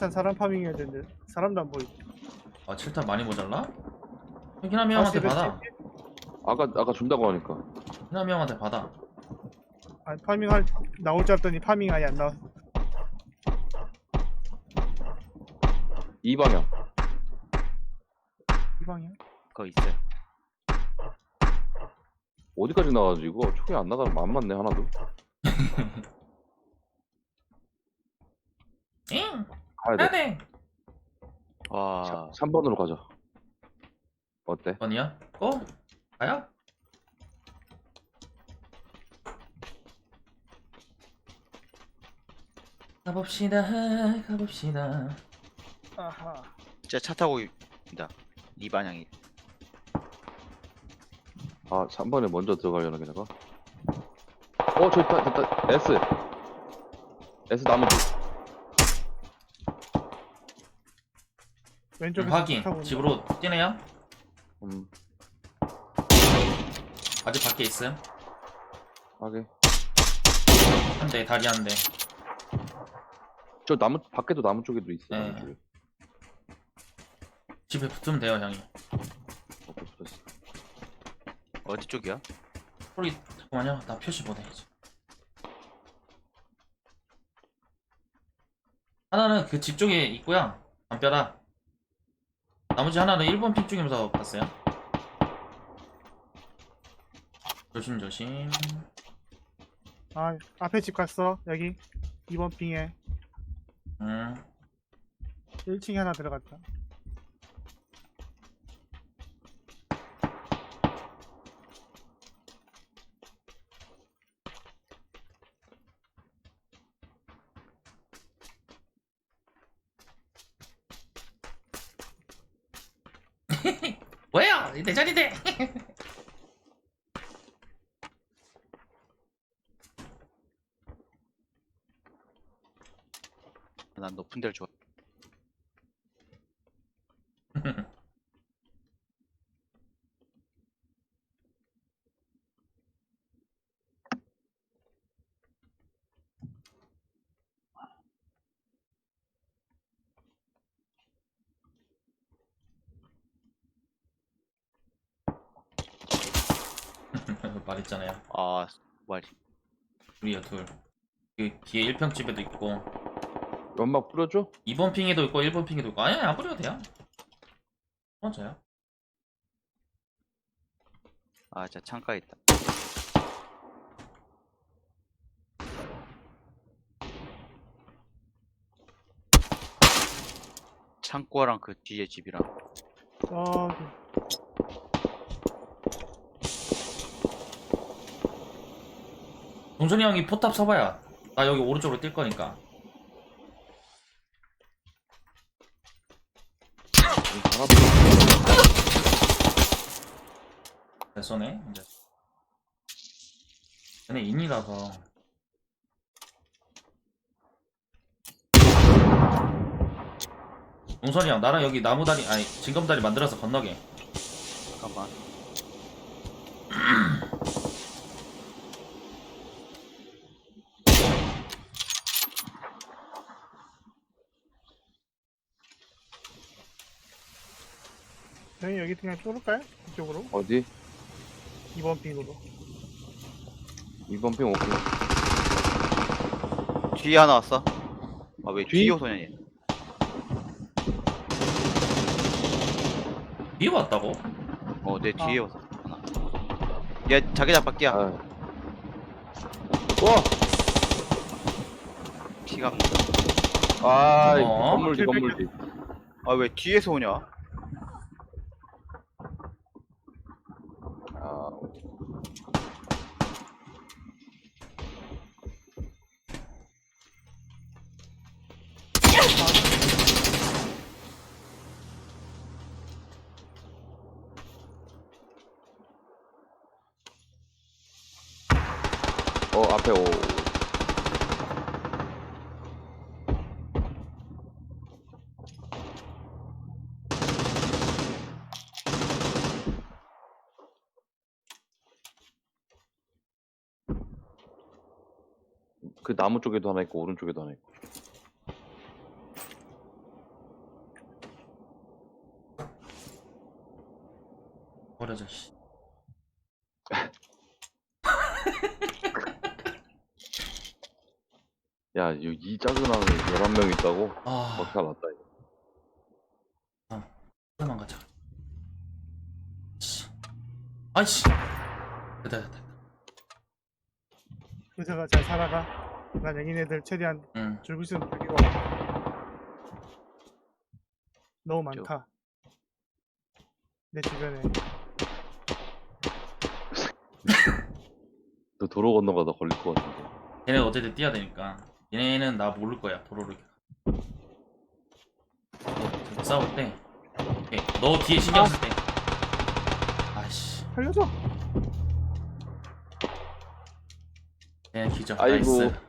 아, 7탄 사람 파밍해야 되는데 사람도 안 보이. 아 7탄 많이 모자라? 희남이 형한테 받아 아까 아까 준다고 하니까 희남이 형한테 받아 아, 파밍할 나올 줄 알았더니 파밍 아예 안 나왔어. 이 방향 이 방이야? 그거 있어요. 어디까지 나가지 이거 총이 안 나가면 안 맞네 하나도 응 가야 돼 해야돼 와, 3번으로 가자 어때? 번이야? 고? 가야? 가봅시다 가봅시다 아하. 진짜 차 타고 있다. 이 방향이. 아 3번에 먼저 들어가려나 걔네가 어 저기 있다 됐다 S S 나무 뒤 왼쪽에 확인. 타고 집으로 뛰네요. 음. 아직 밖에 있음. 하게 한 대 다리 한 대. 저 나무 밖에도 나무 쪽에도 있어 네. 나무 쪽에. 집에 붙으면 돼요 형이. 어, 됐어, 됐어. 어디 쪽이야? 소리 잠깐만요. 나 표시 보내야지 하나는 그 집 쪽에 있고요. 담벼락 나머지 하나는 1번 픽 중에서 봤어요. 조심조심. 아, 앞에 집 갔어. 여기. 2번 핑에. 음 1층에 하나 들어갔다. 뭐야 내 자리대 난 높은 데를 좋아. 말했잖아요. 아, 말. 둘이요 둘. 그 뒤에 1평 집에도 있고. 연막 뿌려줘? 2번 핑에도 있고 1번 핑에도 있고. 아니 안 뿌려도 돼요. 먼저요. 아, 진짜 창가에 있다. 창고랑 그 뒤에 집이랑. 저 동선이 형이 포탑 서봐야 나 여기 오른쪽으로 뛸 거니까. 잘 쏘네 이제. 얘네 인이라서. 동선이 형 나랑 여기 나무다리 아니 징검다리 만들어서 건너게. 잠깐만. 형이 여기 그냥 뚫을까요? 이쪽으로 어디? 2번 핑으로. 2번 핑 오케이 뒤에 하나 왔어. 아, 왜 뒤? 뒤에 소년이? 뒤에 왔다고? 어, 내 뒤에 아. 왔어. 하나. 얘 자기장 밖이야. 아. 와! 피가. 아, 어? 건물 뒤, 건물 뒤. 아, 왜 뒤에서 오냐? 어 앞에 오 그 나무 쪽에도 하나 있고 오른쪽에도 하나 있고. 버려져 씨. 야, 이, 이 작은 안에 11명 있다고? 아 먹다 났다, 이거. 하나만 가자 씨. 아이씨 됐다 됐다 의사가 잘 살아가. 난 애들 최대한 응 줄고 있으면 되고. 너무 많다. 내 주변에. 너 도로 건너가다 걸릴 것 같은데. 얘네 어쨌든 뛰어야 되니까 얘네는 나 모를 거야 도로를 너 싸울 때 오케이. 너 뒤에 신경 쓸때 아이씨 살려줘. 얘네 기절 아이고. 나이스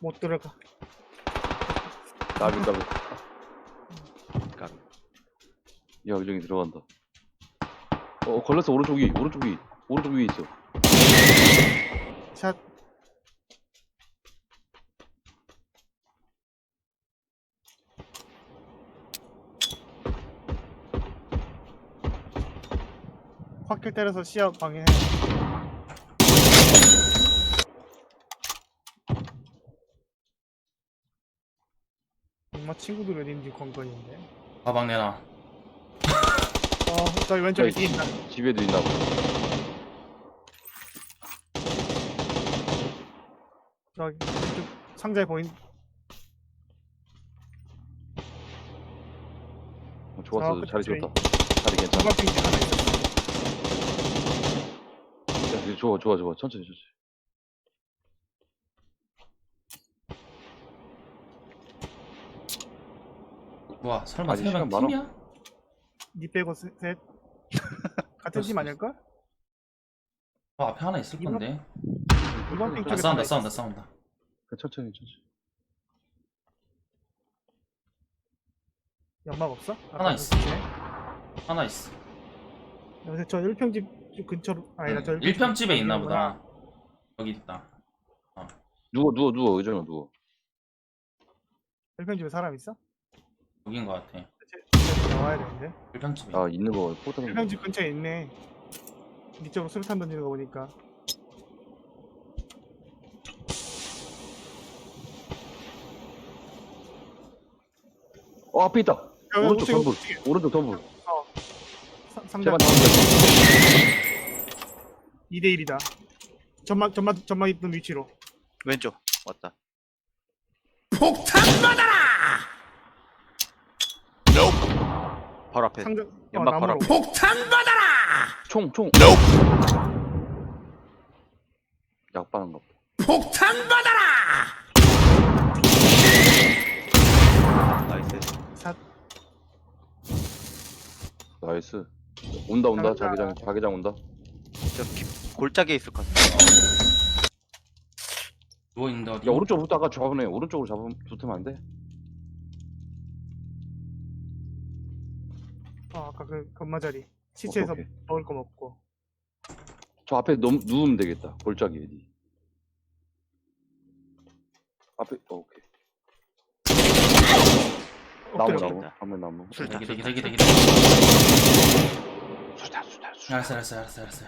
못 들어가. 나비, 나비. 까비. 야, 의정이 들어간다. 어, 걸렸어, 오른쪽 위, 오른쪽 위. 오른쪽 위에 있어. 샷. 확길 때려서 시야 방해해. 엄마 친구들 어딘지 관건인데. 가방 내놔 어, 저기 왼쪽에 저기. 있다. 집에도 있나 보다. 저기 왼쪽 상자에 보인. 어, 좋았어, 아, 자리 그치. 좋다. 자리 괜찮아. 조각빙 하나 있어. 야, 이거 좋아, 좋아, 좋아. 천천히, 천천히. 와 설마 세명 시간 많아? 팀이야? 니 빼고 세- 셋. 같은 팀 아닐걸? 어, 앞에 하나 있을 이번- 건데 이번 핑 아, 쪽에 싸운다 하나 싸운다. 싸운다 그냥 천천히, 천천히. 연막 없어? 하나 있어. 그치네. 하나 있어 요새 저 1평집 근처로 아니다 저 응. 1평집에 있나. 보다 여기 있다 누워, 누워, 누워. 의정아, 누워. 1평집에 사람 있어? 여긴 것 같아 쟤 나와야 되는데 1평집에 아, 있는 거, 포탄. 1평집 근처에 있네 이쪽으로 수류탄 던지는 거 보니까 어, 앞에 있다. 야, 오른쪽 덤불. 우측에. 오른쪽 덤불. 사- 상자 제발 나온다. 2대1이다 전막 전막 전막 있던 위치로 왼쪽 왔다. 폭탄 받아라. 바로 앞에. 상자 어, 연막 바로 나무로 총, 총. 약반한 거. 나이스. 샷 나이스. 온다, 온다. 자기장, 자기장 온다. 저 기- 골짜기에 있을 것 같아. 누워 있는데 어디 야, 오른쪽으로 아까 잡으네. 오른쪽으로 잡으면 붙으면 안 돼? 어, 아까 그 건마자리 시체에서 오케이. 먹을 거 먹고 저 앞에 넘, 누우면 되겠다. 골짜기 어디. 앞에, 어, 오케이. 나무, 엎드려. 나무. 한번 나무. 술탄. 대기 대기 술탄, 대기 대기 수다, 수다, 수다. 알았어 알았어 알았어 알았어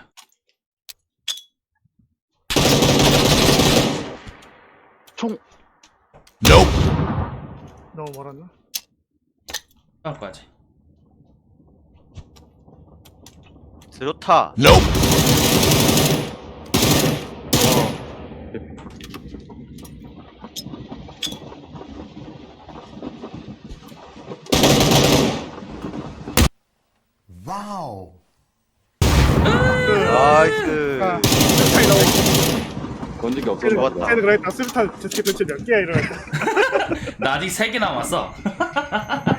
총! 너무 멀었나? 거야지 스로타. 와우. 나이스. 아, 너무 게 없어. 쟤는 좋았다. 쟤는 그랬다 수류탄 저새 근처 몇 개야 이러면서 나 아직 3개 남았어